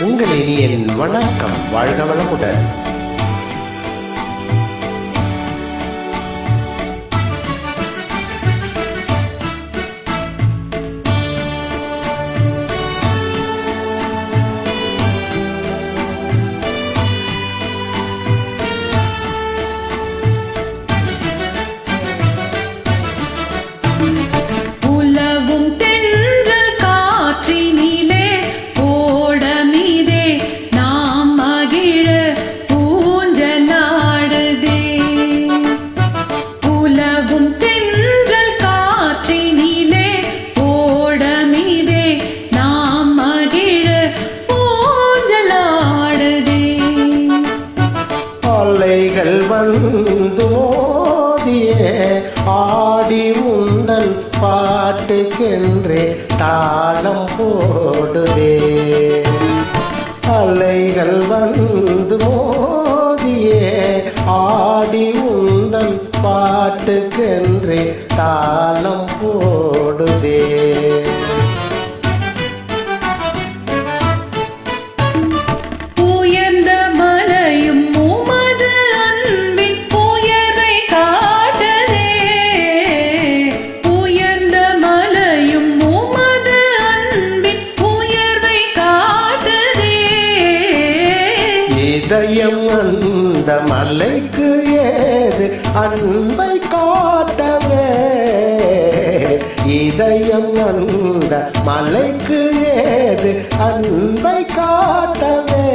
உங்கள் இனியன் வணக்கம். வாழ்க வளமுடன். அலைகள் வந்து மோதியே ஆடி முந்தன் பாட்டுக்கென்றே தாளம் போடுதே. அலைகள் வந்து மோதியே ஆடி முந்தன் பாட்டுக்கென்றே தாளம் போடுதே. இதயம் அந்த மலைக்கு ஏது அன்பை காட்டவே. இதயம் அந்த மலைக்கு ஏது அன்பை காட்டவே.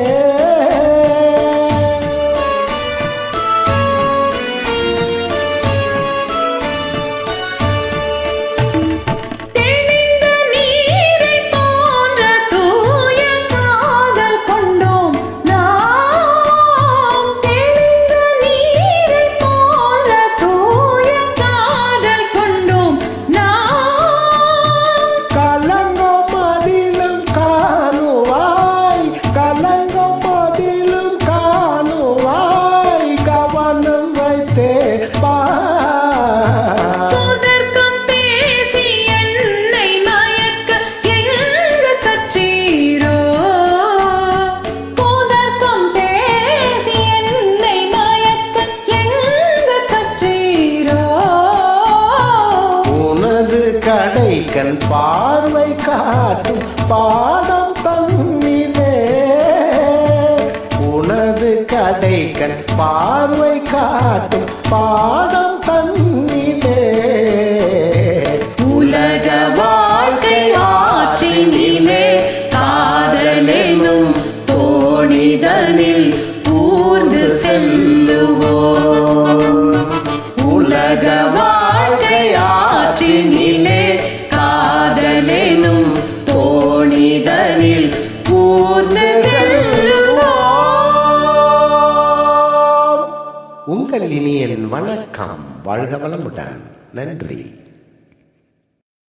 உனது கடைக்கண் பார்வை காட்டும் பாடம் தன்னிலே கடைக்கண் பார்வை காட்டும் பாடம் தன்னிலே. உலக வாழ்க்கை ஆற்றினிலே காதலெனும் தோணிதனில் பூர்ந்து செல்லுவோம். உலக உங்கள் இனியன் வணக்கம். வாழ்க வளமுடன். நன்றி.